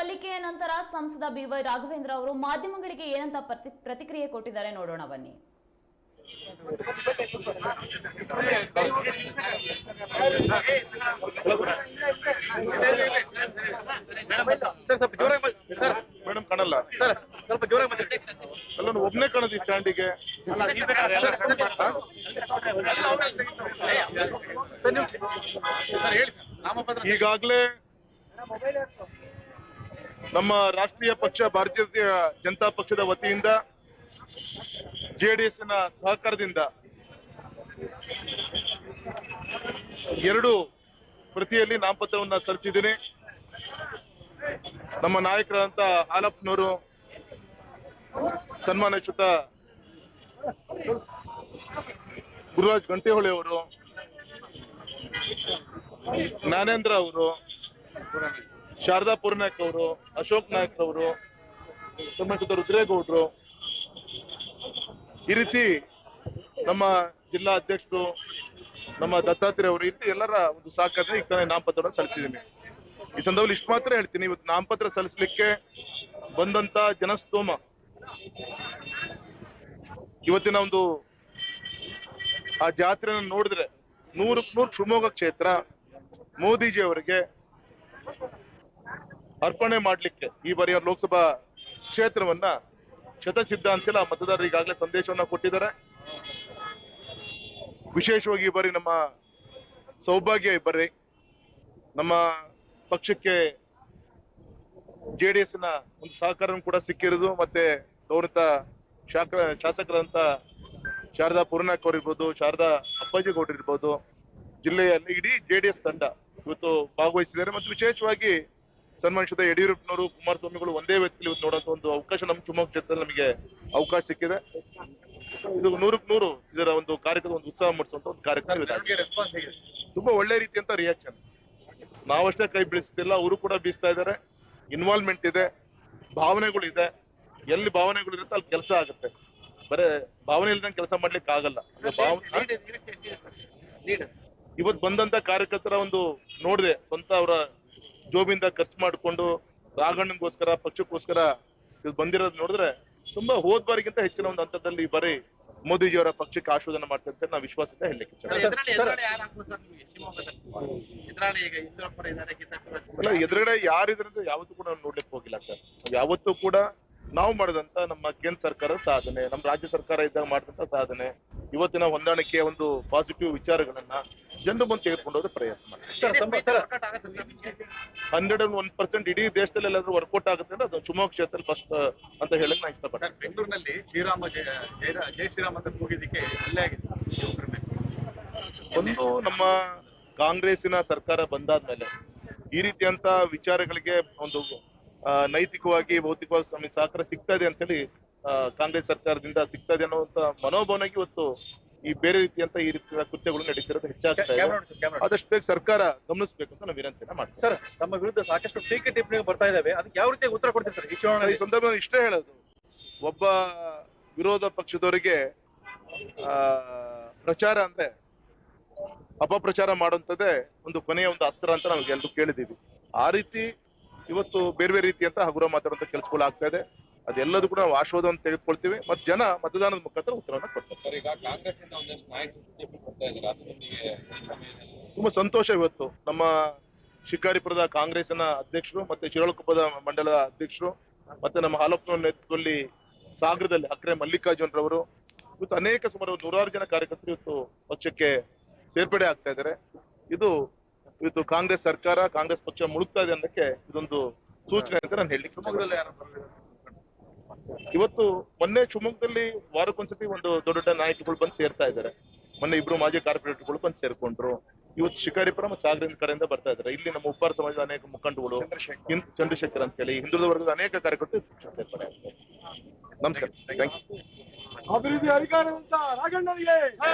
ಸಲ್ಲಿಕೆಯ ನಂತರ ಸಂಸದ ಬಿವೈ ರಾಘವೇಂದ್ರ ಅವರು ಮಾಧ್ಯಮಗಳಿಗೆ ಏನಂತ ಪ್ರತಿ- ಪ್ರತಿಕ್ರಿಯೆ ಕೊಟ್ಟಿದ್ದಾರೆ ನೋಡೋಣ ಬನ್ನಿ. ಸರ್ ಸ್ವಲ್ಪ ಜೋರಾಗಿ ಸರ್ ಮೇಡಮ್ ಕಾಣಲ್ಲ. ಸರ್ ಸ್ವಲ್ಪ ಜೋರಾಗಿ ಮಾತಾಡಿ. ಅಲ್ಲ ಒಬ್ನೇ ಕಾಣೋದು ಈ ಸ್ಟ್ಯಾಂಡಿಗೆ? ಈಗಾಗಲೇ ನಮ್ಮ ರಾಷ್ಟ್ರೀಯ ಪಕ್ಷ, ಭಾರತೀಯ ಜನತಾ ಪಕ್ಷದ ವತಿಯಿಂದ ಜೆಡಿಎಸ್ನ ಸಹಕಾರದಿಂದ ಎರಡು ಪ್ರತಿಯಲ್ಲಿ ನಾಮಪತ್ರವನ್ನ ಸಲ್ಲಿಸಿದ್ದೀನಿ. ನಮ್ಮ ನಾಯಕರಾದಂತ ಹಾಲಪ್ಪನವರು ಸನ್ಮಾನಚ್ಯುತ ಗುರುರಾಜ್ ಗಂಟೆಹೊಳೆ ಅವರು, ಜ್ಞಾನೇಂದ್ರ ಅವರು ಶಾರದಾ ಪೂರ್ನಾಯಕ್ ಅವರು, ಅಶೋಕ್ ನಾಯಕ್ ಅವರು ಸಂಬಂಧಿಸಿದ ರುದ್ರೇಗೌಡರು ಈ ರೀತಿ ನಮ್ಮ ಜಿಲ್ಲಾ ಅಧ್ಯಕ್ಷರು, ನಮ್ಮ ದತ್ತಾತ್ರೇಯ ಅವರು ಇತ್ತು ಎಲ್ಲರ ಒಂದು ಸಾಕಾದ್ರೆ ಈಗ ತಾನೇ ನಾಮಪತ್ರವನ್ನು ಸಲ್ಲಿಸಿದ್ದೀನಿ. ಈ ಸಂದರ್ಭದಲ್ಲಿ ಇಷ್ಟು ಮಾತ್ರ ಹೇಳ್ತೀನಿ. ಇವತ್ತು ನಾಮಪತ್ರ ಸಲ್ಲಿಸಲಿಕ್ಕೆ ಬಂದಂತ ಜನಸ್ತೋಮ. ಇವತ್ತಿನ ಒಂದು ಆ ಜಾತ್ರೆಯನ್ನು ನೋಡಿದ್ರೆ ನೂರಕ್ಕೆ ನೂರು ಶಿವಮೊಗ್ಗ ಕ್ಷೇತ್ರ ಮೋದಿಜಿ ಅವರಿಗೆ ಅರ್ಪಣೆ ಮಾಡಲಿಕ್ಕೆ ಈ ಬಾರಿಯ ಲೋಕಸಭಾ ಕ್ಷೇತ್ರವನ್ನ ಶತಸಿದ್ಧ ಅಂತಿಲ್ಲ ಮತದಾರರು ಈಗಾಗಲೇ ಸಂದೇಶವನ್ನ ಕೊಟ್ಟಿದ್ದಾರೆ. ವಿಶೇಷವಾಗಿ ಈ ಬಾರಿ ನಮ್ಮ ಸೌಭಾಗ್ಯ ಈ ಬಾರಿ. ನಮ್ಮ ಪಕ್ಷಕ್ಕೆ ಜೆಡಿಎಸ್ನ ಒಂದು ಸಹಕಾರ ಕೂಡ ಸಿಕ್ಕಿರೋದು ಮತ್ತೆ ಗೌರವ ಶಾಕ ಶಾಸಕರಂತ ಶಾರದಾ ಪೂರ್ಣಾಕ್ ಇರ್ಬೋದು ಶಾರದಾ ಅಪ್ಪಾಜಿ ಗೌಡ್ರಿರ್ಬೋದು, ಜಿಲ್ಲೆಯಲ್ಲಿ ಇಡೀ ಜೆಡಿಎಸ್ ತಂಡ ಇವತ್ತು ಭಾಗವಹಿಸಿದ್ದಾರೆ. ಮತ್ತು ವಿಶೇಷವಾಗಿ ಸನ್ಮಾನಿಸಿದ ಯಡಿಯೂರಪ್ಪನವರು ಕುಮಾರಸ್ವಾಮಿಗಳು ಒಂದೇ ವ್ಯಕ್ತಿ ಇವತ್ತು ನೋಡುವಂತ ಒಂದು ಅವಕಾಶ ನಮ್ಮ ಶಿವಮೊಗ್ಗ ಕ್ಷೇತ್ರದಲ್ಲಿ ನಮಗೆ ಅವಕಾಶ ಸಿಕ್ಕಿದೆ. ಇದು ನೂರಕ್ಕೆ ನೂರು ಇದರ ಒಂದು ಕಾರ್ಯಕ್ರಮ ಒಂದು ಉತ್ಸಾಹ ಮೂಡಿಸುವಂತ ಒಂದು ಕಾರ್ಯಕ್ರಮ ಇದೆ. ತುಂಬಾ ಒಳ್ಳೆ ರೀತಿಯಂತ ರಿಯಾಕ್ಷನ್ ನಾವಷ್ಟೇ ಕೈ ಬೀಳಿಸ್ತಿಲ್ಲ ಅವರು ಕೂಡ ಬೀಸ್ತಾ ಇದ್ದಾರೆ. ಇನ್ವಾಲ್ವ್ಮೆಂಟ್ ಇದೆ ಭಾವನೆಗಳು ಇದೆ. ಎಲ್ಲಿ ಭಾವನೆಗಳು ಇರುತ್ತೆ ಅಲ್ಲಿ ಕೆಲಸ ಆಗುತ್ತೆ. ಬರೇ ಭಾವನೆ ಇಲ್ದಂಗೆ ಕೆಲಸ ಮಾಡ್ಲಿಕ್ಕೆ ಆಗಲ್ಲ. ಇವತ್ತು ಬಂದಂತ ಕಾರ್ಯಕರ್ತರ ಒಂದು ನೋಡಿದೆ ಸ್ವಂತ ಅವರ ಜೋಬಿಂದ ಖರ್ಚು ಮಾಡಿಕೊಂಡು ರಾಘಣ್ಣನಿಗೋಸ್ಕರ ಪಕ್ಷಕ್ಕೋಸ್ಕರ ಇದು ಬಂದಿರೋದು ನೋಡಿದ್ರೆ ತುಂಬಾ ಹೋದ್ ಬಾರಿಗಿಂತ ಹೆಚ್ಚಿನ ಒಂದು ಹಂತದಲ್ಲಿ ಈ ಬಾರಿ ಮೋದಿಜಿಯವರ ಪಕ್ಷಕ್ಕೆ ಆಶೋಧನೆ ಮಾಡ್ತಾರೆ ಅಂತ ನಾವು ವಿಶ್ವಾಸದಿಂದ ಹೇಳಲಿಕ್ಕೆ ಎದುರುಗಡೆ ಯಾರಿದ್ರಿಂದ ಯಾವತ್ತೂ ಕೂಡ ನೋಡ್ಲಿಕ್ಕೆ ಹೋಗಿಲ್ಲ ಸರ್. ಯಾವತ್ತೂ ಕೂಡ ನಾವು ಮಾಡಿದಂತ ನಮ್ಮ ಕೇಂದ್ರ ಸರ್ಕಾರದ ಸಾಧನೆ ನಮ್ಮ ರಾಜ್ಯ ಸರ್ಕಾರ ಇದ್ದಾಗ ಮಾಡಿದಂತ ಸಾಧನೆ ಇವತ್ತಿನ ಹೊಂದಾಣಿಕೆಯ ಒಂದು ಪಾಸಿಟಿವ್ ವಿಚಾರಗಳನ್ನ ಜನರು ಮುಂದೆ ತೆಗೆದುಕೊಂಡು ಹೋದ್ರೆ ಪ್ರಯತ್ನ ಸರ್ ತಮ್ಮ sir hundred and one percent ಇಡೀ ದೇಶದಲ್ಲಿ ಎಲ್ಲಾದ್ರೂ ವರ್ಕೌಟ್ ಆಗುತ್ತೆ ಅಂದ್ರೆ ಅದು ಶಿವಮೊಗ್ಗ ಕ್ಷೇತ್ರ ಫಸ್ಟ್ ಅಂತ ಹೇಳಕ್ ನಾನು ಸರ್ ಇಷ್ಟಪಡ್ತೀನಿ ಬೆಂಗಳೂರಿನಲ್ಲಿ ಶ್ರೀರಾಮ ಜಯ ಜಯ ಶ್ರೀರಾಮ ಅಂತ ಕೂಗಿದ್ದಕ್ಕೆ ಅಲ್ಲೇ ಆಗಿದೆ ಒಂದು ನಮ್ಮ ಕಾಂಗ್ರೆಸ್ಸಿನ ಸರ್ಕಾರ ಬಂದಾದ್ಮೇಲೆ ಈ ರೀತಿಯಂತ ವಿಚಾರಗಳಿಗೆ ಒಂದು ನೈತಿಕವಾಗಿ ಭೌತಿಕವಾಗಿ ನಮಗೆ ಸಹಕಾರ ಸಿಗ್ತಾ ಇದೆ ಅಂತೇಳಿ ಕಾಂಗ್ರೆಸ್ ಸರ್ಕಾರದಿಂದ ಸಿಗ್ತಾ ಇದೆ ಅನ್ನುವಂತ ಮನೋಭಾವನೆಗೆ ಇವತ್ತು ಈ ಬೇರೆ ರೀತಿಯಂತ ಈ ರೀತಿಯ ಕೃತ್ಯಗಳು ನಡೀತಿರೋದು ಹೆಚ್ಚಾಗ್ತಾ ಇದೆ. ಆದಷ್ಟು ಬೇಗ ಸರ್ಕಾರ ಗಮನಿಸಬೇಕು ಅಂತ ನಾವು ವಿನಂತಿನ ಮಾಡ್ತೀವಿ. ಸರ್ ತಮ್ಮ ವಿರುದ್ಧ ಸಾಕಷ್ಟು ಟೀಕೆ ಟಿಪ್ಪಣಿಗಳು ಬರ್ತಾ ಇದಾವೆ. ಅದಕ್ಕೆ ಯಾವ ರೀತಿ ಉತ್ತರ ಕೊಡ್ತೀರಿ ಸರ್ ಈ ಸಂದರ್ಭ ಇಷ್ಟೇ ಹೇಳೋದು. ಒಬ್ಬ ವಿರೋಧ ಪಕ್ಷದವರಿಗೆ ಆ ಪ್ರಚಾರ ಅಂದ್ರೆ ಅಪಪ್ರಚಾರ ಮಾಡುವಂಥದ್ದೇ ಒಂದು ಕೊನೆಯ ಒಂದು ಅಸ್ತ್ರ ಅಂತ ನಾವು ಎಲ್ರು ಕೇಳಿದೀವಿ ಆ ರೀತಿ ಇವತ್ತು ಬೇರೆ ಬೇರೆ ರೀತಿಯಂತ ಹಗುರ ಮಾತಾಡುವಂತ ಕೆಲಸಗಳು ಆಗ್ತಾ ಇದೆ. ಅದೆಲ್ಲದೂ ಕೂಡ ನಾವು ಆಶೀರ್ವಾದವನ್ನು ತೆಗೆದುಕೊಳ್ತೀವಿ. ಮತ್ತೆ ಜನ ಮತದಾನದ ಮುಖಾಂತರ ಉತ್ತರವನ್ನು ಕೊಡ್ತಾರೆ. ತುಂಬಾ ಸಂತೋಷ ಇವತ್ತು. ನಮ್ಮ ಶಿಕಾರಿಪುರದ ಕಾಂಗ್ರೆಸ್ನ ಅಧ್ಯಕ್ಷರು ಮತ್ತೆ ಶಿರಾಳಕೊಪ್ಪದ ಮಂಡಲದ ಅಧ್ಯಕ್ಷರು ಮತ್ತೆ ನಮ್ಮ ಹಾಲಪ್ಪನ ನೇತೃತ್ವದಲ್ಲಿ ಸಾಗರದಲ್ಲಿ ಅಕ್ರೆ ಮಲ್ಲಿಕಾರ್ಜುನ್ ರವರು ಇವತ್ತು ಅನೇಕ ಸುಮಾರು ನೂರಾರು ಜನ ಕಾರ್ಯಕರ್ತರು ಇವತ್ತು ಪಕ್ಷಕ್ಕೆ ಸೇರ್ಪಡೆ ಆಗ್ತಾ ಇದ್ದಾರೆ. ಇದು ಇವತ್ತು ಕಾಂಗ್ರೆಸ್ ಸರ್ಕಾರ ಕಾಂಗ್ರೆಸ್ ಪಕ್ಷ ಮುಳುಗ್ತಾ ಇದೆ ಅನ್ನಕ್ಕೆ ಇದೊಂದು ಸೂಚನೆ ಅಂತ ನಾನು ಹೇಳಿ? ಇವತ್ತು ಮೊನ್ನೆ ಶಿವಮೊಗ್ಗದಲ್ಲಿ ವಾರಕ್ಕೊಂದ್ಸತಿ ಒಂದು ದೊಡ್ಡ ದೊಡ್ಡ ನಾಯಕಗಳು ಬಂದು ಸೇರ್ತಾ ಇದ್ದಾರೆ. ಮೊನ್ನೆ ಇಬ್ರು ಮಾಜಿ ಕಾರ್ಪೊರೇಟರ್ಗಳು ಬಂದು ಸೇರ್ಕೊಂಡ್ರು. ಇವತ್ತು ಶಿಕಾರಿಪುರ ಮತ್ತು ಸಾಗರದ ಕಡೆಯಿಂದ ಬರ್ತಾ ಇದ್ದಾರೆ. ಇಲ್ಲಿ ನಮ್ಮ ಉಪ್ಪಾರ ಸಮಾಜದ ಅನೇಕ ಮುಖಂಡಗಳು ಚಂದ್ರಶೇಖರ್ ಅಂತ ಹೇಳಿ, ಹಿಂದುಳಿದ ವರ್ಗದ ಅನೇಕ ಕಾರ್ಯಕರ್ತರು ಸೇರ್ಪಡೆ ನಮಸ್ಕಾರ. ಅಭಿವೃದ್ಧಿ ಅಧಿಕಾರ